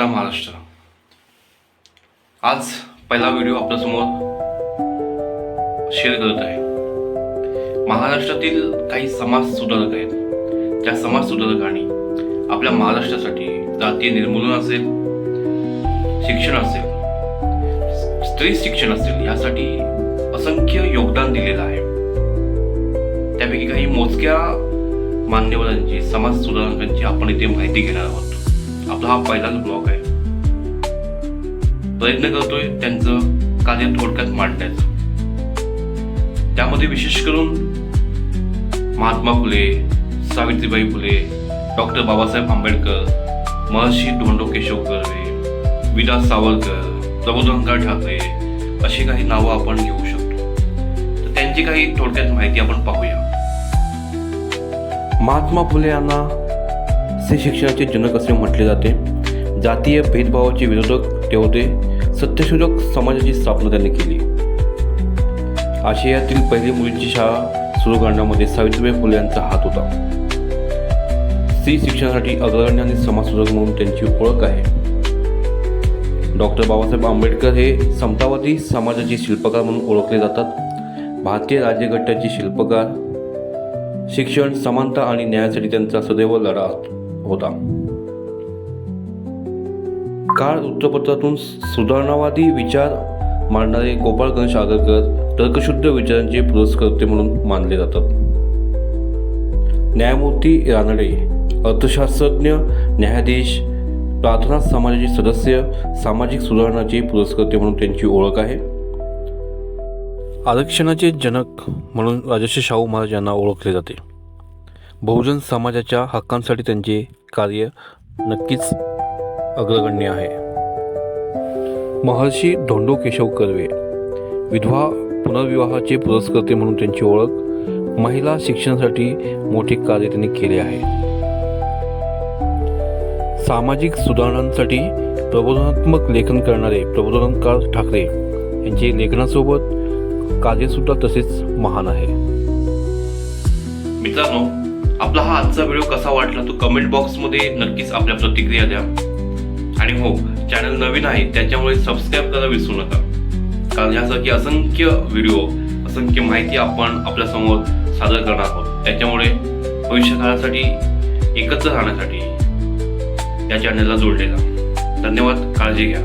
नमस्कार महाराष्ट्र. आज पहिला व्हिडिओ आपल्यासमोर शेअर करत आहे. महाराष्ट्रातील काही समाज सुधारक आहेत. त्या समाज सुधारकांनी आपल्या महाराष्ट्रासाठी जातीय निर्मूलन असेल शिक्षण असेल स्त्री शिक्षण असेल यासाठी असंख्य योगदान दिलेलं आहे. त्यापैकी काही मोजक्या मान्यवरांची समाज सुधारकांची आपण इथे माहिती घेणार आहोत. आपला हा पहिलाच ब्लॉग आहे. प्रयत्न करतोय त्यांचं कार्य थोडक्यात मांडण्याचं त्यामध्ये विशेष करून महात्मा फुले सावित्रीबाई फुले डॉक्टर बाबासाहेब आंबेडकर महर्षी धोंडो केशव कर्वे विलास सावरकर प्रबोधनकार ठाकरे अशी काही नावं आपण घेऊ शकतो. तर त्यांची काही थोडक्यात माहिती आपण पाहूया. महात्मा फुले यांना स्त्री शिक्षणाचे जनक असे म्हटले जाते. जातीय भेदभावाचे विरोधक ते होते. सत्यशोधक समाजाची स्थापना त्यांनी केली. आशियातील पहिली मुलींची शाळा सुरू करण्यामध्ये सावित्रीबाई फुले यांचा हात होता. स्त्री शिक्षणासाठी अग्रगण्य आणि समाजसुधारक म्हणून त्यांची ओळख आहे. डॉक्टर बाबासाहेब आंबेडकर हे समतावादी समाजाचे शिल्पकार म्हणून ओळखले जातात. भारतीय राज्यघटनेचे शिल्पकार. शिक्षण समानता आणि न्यायासाठी त्यांचा सदैव लढा होता. काळ वृत्तपत्रातून सुधारणावादी विचार मांडणारे गोपाळ गणेश आगरकर तर्कशुद्ध विचारांचे पुरस्कर्ते म्हणून मानले जातात. न्यायमूर्ती रानडे अर्थशास्त्रज्ञ न्यायाधीश प्रार्थना समाजाचे सदस्य सामाजिक सुधारणाचे पुरस्कर्ते म्हणून त्यांची ओळख आहे. आरक्षणाचे जनक म्हणून राजर्षी शाहू महाराज यांना ओळखले जाते. बहुजन समाजाच्या हक्कांसाठी त्यांचे कार्य नक्कीच अग्रगण्य आहे. महर्षी धोंडो केशव कर्वे विधवा पुनर्विवाहाचे पुरस्कर्ते म्हणून त्यांची ओळख महिला शिक्षणासाठी मोठे कार्य त्यांनी केले आहे. सामाजिक सुधारणांसाठी प्रबोधनात्मक लेखन करणारे प्रबोधनकार ठाकरे यांचे लेखनासोबत कार्यसुद्धा तसेच महान आहे. मित्रांनो आपला हा आजचा व्हिडिओ कसा वाटला तो कमेंट बॉक्समध्ये नक्कीच आपल्या प्रतिक्रिया द्या. आणि हो चॅनल नवीन आहे त्याच्यामुळे सबस्क्राईब करायला विसरू नका. कारण यासारखी असंख्य व्हिडिओ असंख्य माहिती आपण आपल्यासमोर सादर करणार आहोत. त्याच्यामुळे भविष्यकाळासाठी एकत्र राहण्यासाठी या चॅनलला जोडलेला. धन्यवाद काळजी घ्या.